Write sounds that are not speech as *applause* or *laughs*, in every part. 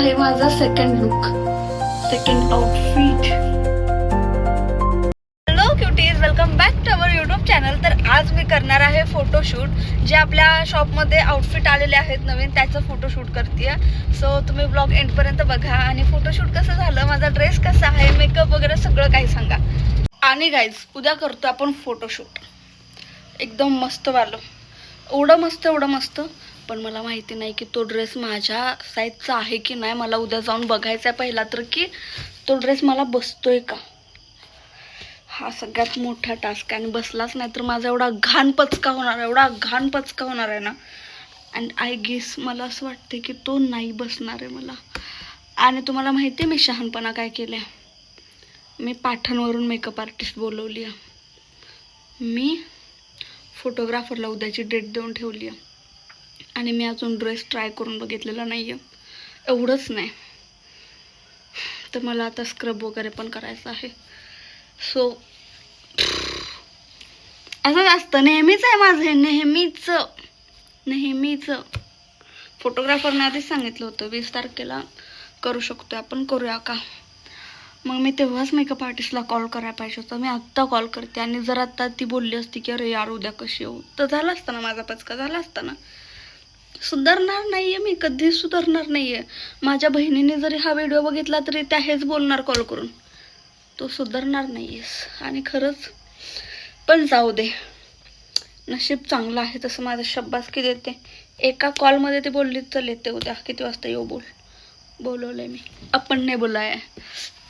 आहे माझा second look second outfit hello cuties welcome back to our YouTube channel तर आज मी करणार आहे फोटोशूट जे आपल्या शॉपमध्ये आउटफिट आलेले आहेत नवीन त्याचं फोटोशूट करते सो तुम्ही ब्लॉग एंडपर्यंत बघा. आणि फोटोशूट कसं झालं? माझा ड्रेस कसा आहे? मेकअप वगैरे सगळं काही सांगा. आणि गाईज उद्या करतो आपण फोटोशूट एकदम मस्त वालं. एवढं मस्त एवढं मस्त. पण मला माहिती नाही की तो ड्रेस माझ्या साईजचा आहे की नाही. मला उद्या जाऊन बघायचा आहे पहिला तर की तो ड्रेस मला बसतोय का? हा सगळ्यात मोठा टास्क आहे. आणि बसलाच नाही तर माझा एवढा घाण पचका होणार आहे. एवढा घाण पचका होणार आहे ना. अँड आय गेस मला असं वाटते की तो नाही बसणार आहे मला. आणि तुम्हाला माहिती आहे मी शहाणपणा काय केलं मी पाठांवरून मेकअप आर्टिस्ट बोलवली आहे मी फोटोग्राफरला उद्याची डेट देऊन ठेवली आहे आणि मी अजून ड्रेस ट्राय करून बघितलेला नाही आहे एवढंच नाही. तर मला आता स्क्रब वगैरे पण करायचं आहे. सो असंच असतं नेहमीच आहे माझं नेहमीच. नेहमीच. फोटोग्राफरने आधीच सांगितलं होतं वीस तारखेला करू शकतो आपण करूया का? मग मी तेव्हाच मेकअप आर्टिस्टला कॉल करायला पाहिजे होता. मी आत्ता कॉल करते आणि जर आत्ता ती बोलली असती की अरे यार उद्या कशी येऊ? तर झालं असतं ना माझा पचका झाला असता ना. सुधारणार नाहीये मी कधीच सुधारणार नाहीये. माझ्या बहिणीने जरी हा व्हिडिओ बघितला तरी त्या हेच बोलणार कॉल करून. तो सुधारणार नाहीयेस. आणि खरंच पण जाऊ दे. नशीब चांगलं आहे तसं माझं शब्बासकी देते. एका कॉलमध्ये ते बोलली चल येते उद्या. किती वाजता येऊ बोल. बोलवलंय मी. आपण नाही बोलाय.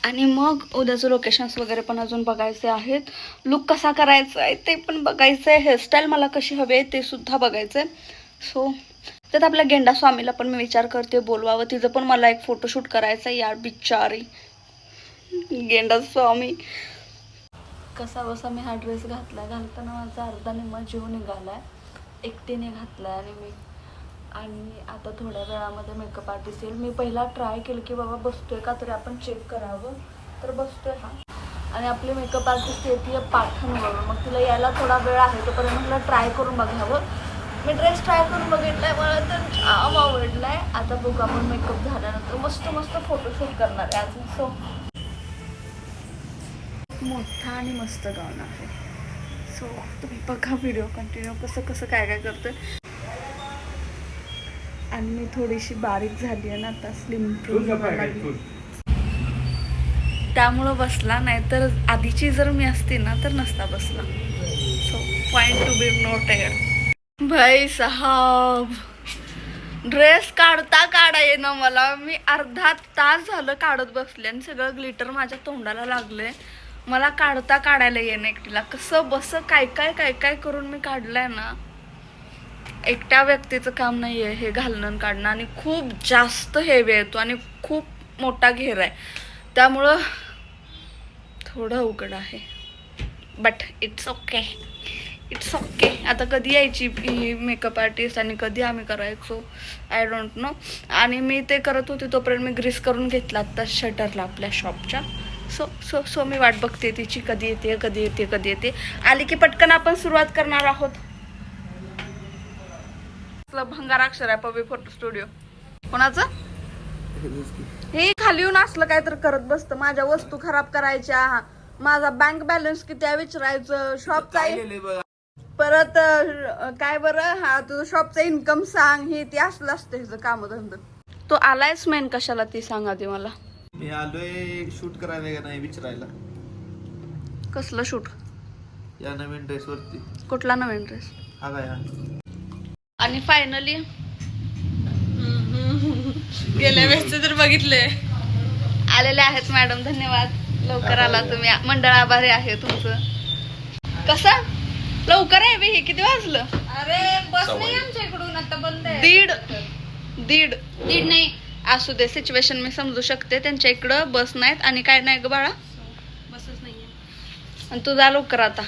आणि मग उद्याचं लोकेशन्स वगैरे पण अजून बघायचे आहेत. लुक कसा करायचा आहे ते पण बघायचं आहे हेअरस्टाईल मला कशी हवी आहे ते सुद्धा बघायचं आहे सो त्यात आपल्या गेंडा स्वामीला पण मी विचार करते बोलवावं. तिचं पण मला एक फोटोशूट करायचा आहे यार बिचारी गेंडा स्वामी. कसा बसा मी हा ड्रेस घातलाय घालताना माझा अर्धा निम्मा जीव निघालाय. एकटीने घातलाय आणि मी. आणि आता थोड्या वेळामध्ये मेकअप आर्टिस्ट येईल. मी पहिला ट्राय केलं की बाबा बसतोय का तरी आपण चेक करावं. तर बसतोय हा. आणि आपली मेकअप आर्टिस्ट येते पाठांवरून मग तिला यायला थोडा वेळ आहे तोपर्यंत म्हटलं ट्राय करून बघावं. मी ड्रेस ट्राय करून बघितलाय मला तर जाम आवडलाय. आता बघू आपण मेकअप झाल्यानंतर मस्त मस्त फोटोशूट करणार आहे अजून सो मोठा आणि मस्त गाऊन आहे. सो तुम्ही बघा व्हिडिओ कंटिन्यू कसं कसं काय काय करतोय. आणि मी थोडीशी बारीक झाली आहे ना आता स्लिम त्यामुळं बसला नाही तर आधीची जर मी असती ना तर नसता बसला. So point to be noted भाई साहब ड्रेस काढता काढा ये ना मला. मी अर्धा तास झालं काढत बसले आणि सगळं ग्लिटर माझ्या तोंडाला लागलंय. मला काढता काढायला येणं एकटीला. कसं बस काय काय काय काय करून मी काढलंय ना. एकट्या व्यक्तीचं काम नाही आहे हे घालणं आणि काढणं. आणि खूप जास्त हेवी येतो आणि खूप मोठा घेर आहे. त्यामुळं थोडं अवघड आहे. But it's okay it's okay आता कधी यायची ही मेकअप आर्टिस्ट आणि कधी आम्ही करायचो? आय डोंट नो आणि मी ते करत होते तोपर्यंत मी ग्रीस करून घेतला आत्ता शटरला आपल्या शॉपच्या सो सो सो मी वाट बघते तिची. कधी येते कधी येते कधी येते. आली की पटकन आपण सुरुवात करणार आहोत. आपलं भंगाराक्षर आहे पवी फोटो स्टुडिओ कोणाचं? हे खाली येऊन असलं काय तर करत बसतं. माझ्या वस्तू खराब करायच्या. माझा बँक बॅलन्स किती आहे विचारायचं. बघा? परत काय बरं? हा तुझं शॉपचा इन्कम सांग. हे ते असलं असतं ह्याचं काम धंद तो आलायच मेन कशाला ती सांग आधी मला. मी आलोय शूट करायला का नाही विचारायला. कसलं शूट या नवीन ड्रेस वरती. कुठला नवीन ड्रेस हा काय हा. आणि फायनली गेल्या वेळेस तर बघितले. आलेले आहेत मॅडम धन्यवाद. लवकर आला तुम्ही. मंडळ आभारी आहे तुमचं. कसं? लवकर आहे बे हे किती वाजलं? अरे बस नाही आमच्या इकडून आता बंद आहे. दीड दीड. दीड नाही. असू दे सिच्युएशन मी समजू शकते. त्यांच्या इकडं बस नाहीत आणि काय नाही ग बाळा? बसच नाहीये. आणि तू जा लवकर आता.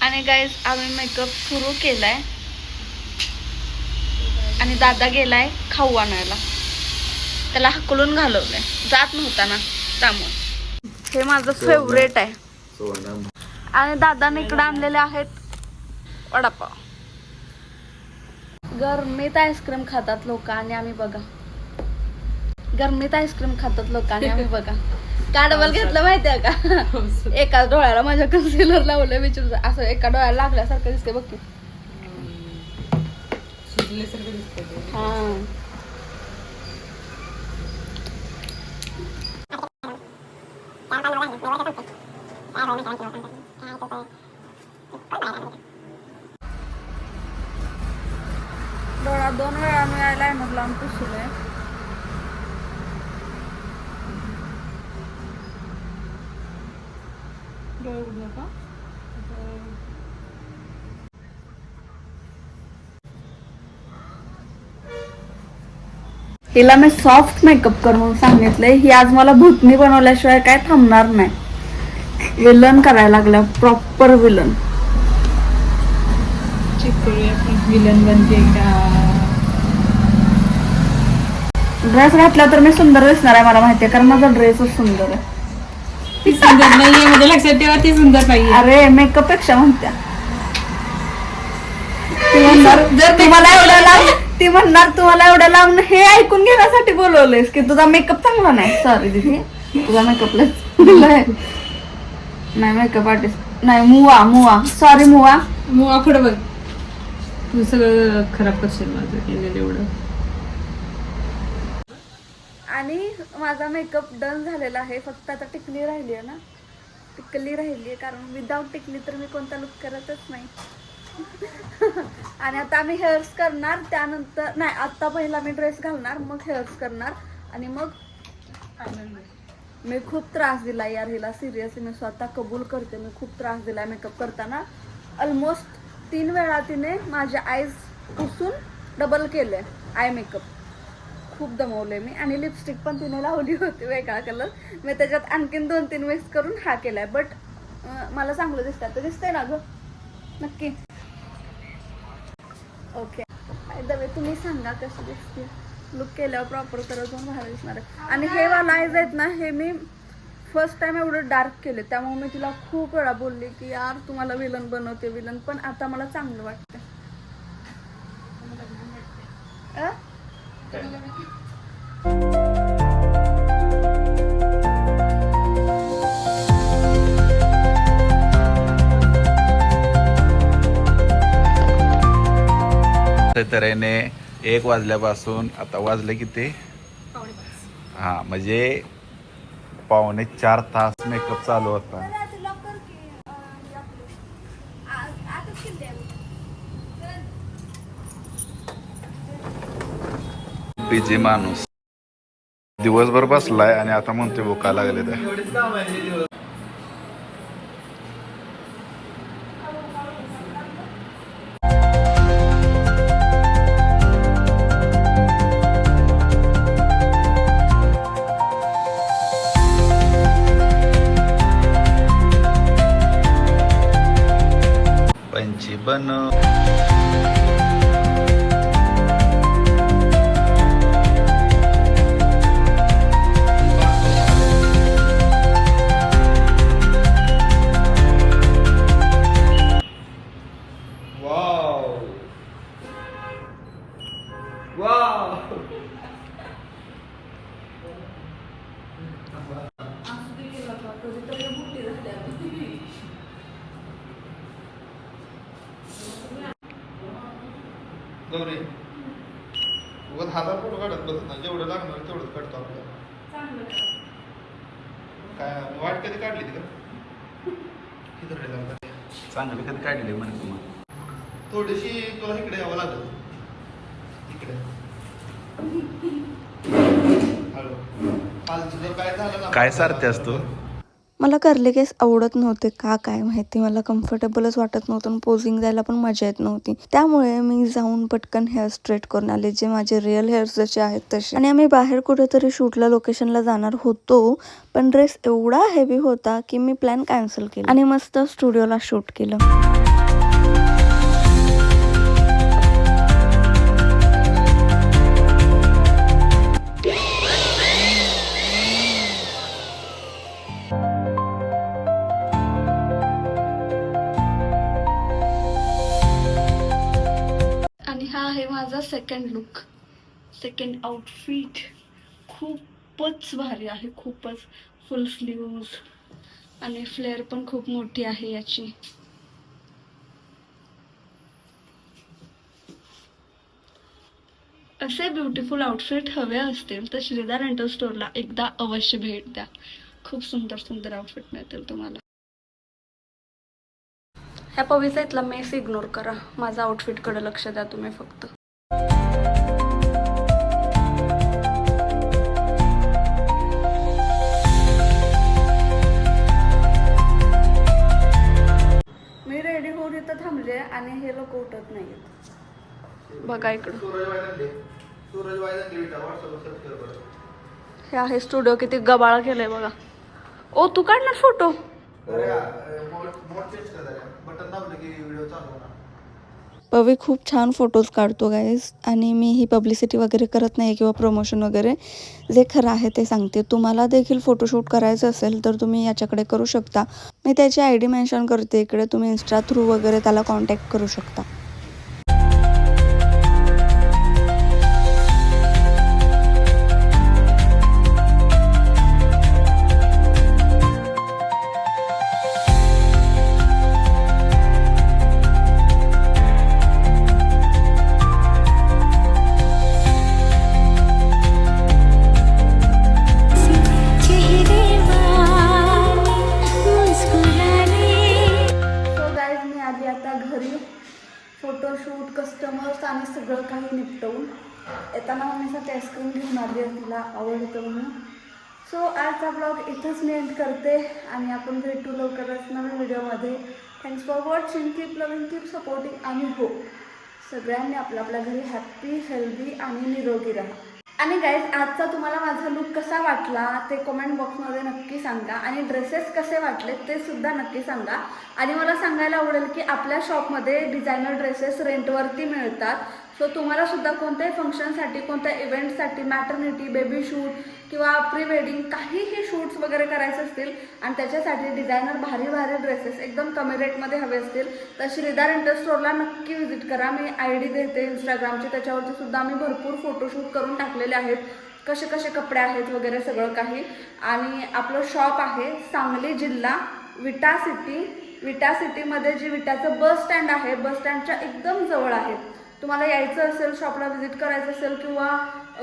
आणि गाईज आम्ही मेकअप सुरू केलाय. आणि दादा गेलाय खाऊ आणायला. त्याला हकलून घालवलंय. जात नव्हता ना त्यामुळे. हे माझं फेवरेट आहे. आणि दादाने इकडे आणलेले आहेत. वडापाव. गरमीत आईस्क्रीम खातात लोक आणि आम्ही बघा. गरमीत आईस्क्रीम खातात लोकांनी आम्ही बघा. का डबल घेतलं माहितीये का? एका डोळ्याला माझ्या कन्सिलर लावलं विचारू असं एका डोळ्याला लागल्यासारखं दिसते बघ की. हा. डोळा दोन वेळा मिळायलाय लाईनर लावून पुसलोय हिला मी सॉफ्ट मेकअप करून सांगितलंय. ही आज मला भूतनी बनवल्याशिवाय काय थांबणार नाही. विलन करायला लागल्या प्रॉपर विलन. विलन बनते का ड्रेस घातला तर मी सुंदर दिसणार आहे मला माहितीये कारण माझा ड्रेसच सुंदर आहे. ती सुंदर नाहीये म्हणजे लक्षात ठेवा ती सुंदर नाहीये. अरे मेकअपपेक्षा म्हणत्या. ती म्हणणार जर तुम्हाला एवढं लांब ती म्हणणार तुम्हाला एवढं लांब हे ऐकून घेण्यासाठी बोलवलंयस की तुझा मेकअप चांगला नाही. सॉरी दीदी. तुझा मेकअप नाही मेकअप आर्टिस्ट नाही मुवा मुवा. सॉरी मुवा. मग आखड बघ. तू सगळं खराब करशील माझं केलेलं एवढं. आणि माझा मेकअप डन झालेला आहे. फक्त आता टिकली राहिली आहे ना. टिकली राहिली आहे. कारण विदाऊट टिकली तर मी कोणता लुक करतच नाही. *laughs* आणि आता आम्ही हेअर्स करणार. त्यानंतर नाही आत्ता पहिला मी ड्रेस घालणार. मग हेअर्स करणार. आणि मग मी खूप त्रास दिला यार हिला. सिरियसली मी स्वतः कबूल करते. मी खूप त्रास दिला मेकअप करताना. ऑलमोस्ट तीन वेळा तिने माझे आईज पुसून डबल केले आय मेकअप खूप दमवले मी. आणि लिपस्टिक पण तिने लावली होती वेगळा कलर मी त्याच्यात आणखीन दोन तीन मिक्स करून हा केलाय. बट मला चांगलं दिसतं तर दिसतंय ना गं? नक्की. ओके दवे तुम्ही सांगा कशी दिसते लुक केल्यावर प्रॉपर तर अजून भारी दिसणार आहे. आणि हे वाला आयज आहेत ना हे मी फर्स्ट टाइम एवढं डार्क केले. त्यामुळे मी तिला खूप वेळा बोलले की यार तुम्हाला विलन बनवते विलन पण आता मला चांगलं वाटतं तऱ्हेने एक वाजल्यापासून आता वाजले किती? हा म्हणजे पावणे चार तास मेकअप चालू होता. बिझी माणूस. दिवसभर बसलाय आणि आता म्हणतोय भुका लागले तर पण uh, Wow! Wow! हजार फोटो काढत बसत ना जेवढं लागणार तेवढंच काढतो आपल्याला काय वाट कधी काढली ती का किती चांगली कधी काढली म्हणे तुम्हाला? थोडीशी तुला इकडे यावं लागेल. इकडे. *laughs* हळू. खालचं जर काय झालं ना काय सारते असतो? मला करले केस आवडत नव्हते. का काय माहिती? मला कम्फर्टेबलच वाटत नव्हतं आणि पोझिंग द्यायला पण मजा येत नव्हती. त्यामुळे मी जाऊन पटकन हेअर स्ट्रेट करून आले. जे माझे रिअल हेअर्स जसे आहेत तसे. आणि आम्ही बाहेर कुठेतरी शूटला लोकेशनला जाणार होतो. पण ड्रेस एवढा हेवी होता की मी प्लॅन कॅन्सल केला. आणि मस्त स्टुडिओला शूट केलं. आहे माझा सेकंड लुक सेकंड आउटफिट खूपच भारी आहे खूपच फुल स्लीव्ज आणि फ्लेअर पण खूप मोठी आहे याची. असे ब्युटिफुल आउटफिट हवे असतील तर श्रीदा रेंटल एकदा अवश्य भेट द्या. खूप सुंदर सुंदर आउटफिट मिळतील तुम्हाला. ह्या पवीचा इथला मेस इग्नोर करा. माझा आउटफिटकडे लक्ष द्या तुम्ही फक्त. मी रेडी होऊन इथं थांबले आणि हे लोक उठत नाहीत बघा इकडं. हे आहे स्टुडिओ किती गबाळा केलंय बघा. ओ तू काढणार फोटो पवी खूप छान फोटोज काढतो गाईज आणि मी ही पब्लिसिटी वगैरे करत नाही किंवा प्रमोशन वगैरे. जे खरं आहे ते सांगते. तुम्हाला देखील फोटोशूट करायचं असेल तर तुम्ही याच्याकडे करू शकता. मी त्याची आय डी मेन्शन करते. इकडे तुम्ही इन्स्टा थ्रू वगैरे त्याला कॉन्टॅक्ट करू शकता. घरी फोटोशूट कस्टमर्स आणि सगळं काही निपटवून येताना मम्मीसाठी आईस्क्रीम घेऊन आली आहे तिला आवडतं म्हणून. सो आजचा ब्लॉग इथंच मी एंड करते आणि आपण भेटू लवकरच नवीन व्हिडिओमध्ये thanks for watching keep loving keep supporting आणि हो सगळ्यांनी आपल्या आपल्या घरी हॅप्पी हेल्दी आणि निरोगी राहा. आणि गाईज आजचा तुम्हाला माझा लुक कसा वाटला ते कमेंट बॉक्समध्ये नक्की सांगा. आणि ड्रेसेस कसे वाटले ते सुद्धा नक्की सांगा. आणि मला सांगायला आवडेल की आपल्या शॉपमध्ये डिझायनर ड्रेसेस रेंटवरती मिळतात. सो तुम्हाला सुद्धा कोणत्याही फंक्शनसाठी कोणत्या इव्हेंटसाठी मॅटर्निटी बेबी शूट किंवा प्री वेडिंग काहीही शूट्स वगैरे करायचे असतील आणि त्याच्यासाठी डिझायनर भारी भारी ड्रेसेस एकदम कमी रेटमध्ये हवे असतील तर श्रीदार इंटर स्टोरला नक्की व्हिजिट करा. मी आय डी देते इंस्टाग्रामची त्याच्यावरती सुद्धा आम्ही भरपूर फोटोशूट करून टाकलेले आहेत. कसे कसे कपडे आहेत वगैरे सगळं काही. आणि आपलं शॉप आहे सांगली जिल्हा विटा सिटी विटा सिटीमध्ये जी विटाचं बस स्टँड आहे बस स्टँडच्या एकदम जवळ आहे. तुम्हाला यायचं असेल शॉपला व्हिजिट करायचं असेल किंवा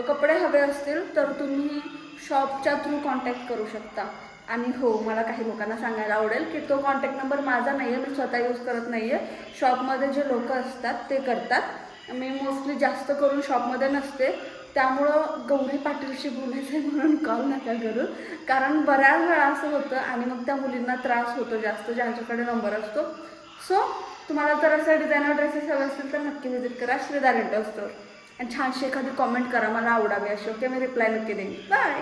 कपडे हवे असतील तर तुम्ही शॉपच्या थ्रू कॉन्टॅक्ट करू शकता. आणि हो मला काही लोकांना सांगायला आवडेल की तो कॉन्टॅक्ट नंबर माझा नाही आहे मी स्वतः यूज करत नाही आहे शॉपमध्ये जे लोक असतात ते करतात. मी मोस्टली जास्त करून शॉपमध्ये नसते. त्यामुळं गौरी पाटीलशी बोलायचं आहे म्हणून कॉल नका करू. कारण बऱ्याच वेळा असं होतं आणि मग त्या मुलींना त्रास होतो जास्त ज्यांच्याकडे नंबर असतो. सो तुम्हाला जर असं डिझायनर ड्रेसेस हवे असतील तर नक्की व्हिजिट करा. श्रीदा रेंटल स्टोअर आणि छानशी एखादी कॉमेंट करा. मला आवडावी अशी. ओके मी रिप्लाय नक्की देईन. बाय